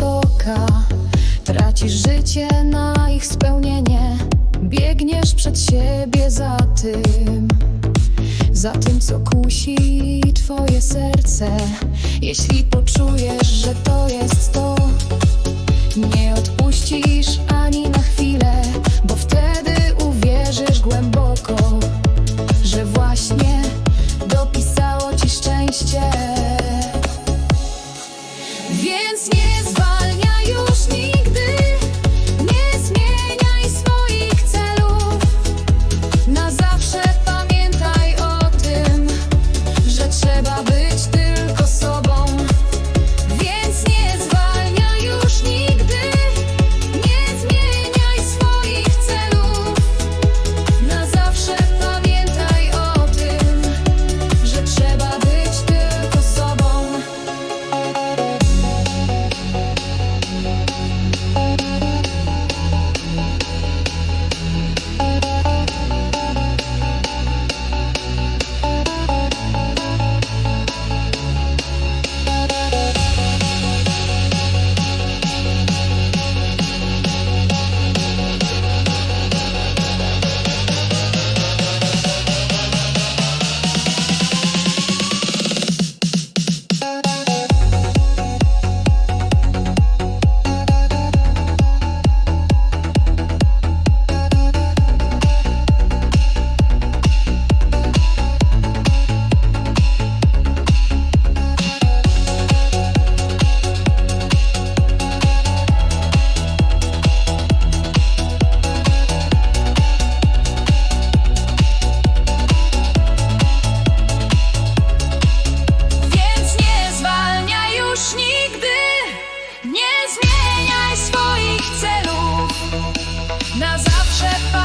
wysoka. Tracisz życie na ich spełnienie. Biegniesz przed siebie za tym. Za tym, co kusi twoje serce. Jeśli poczujesz, że to jest to Nie odpuścisz ani już nigdy nie zmieniaj swoich celów na zawsze.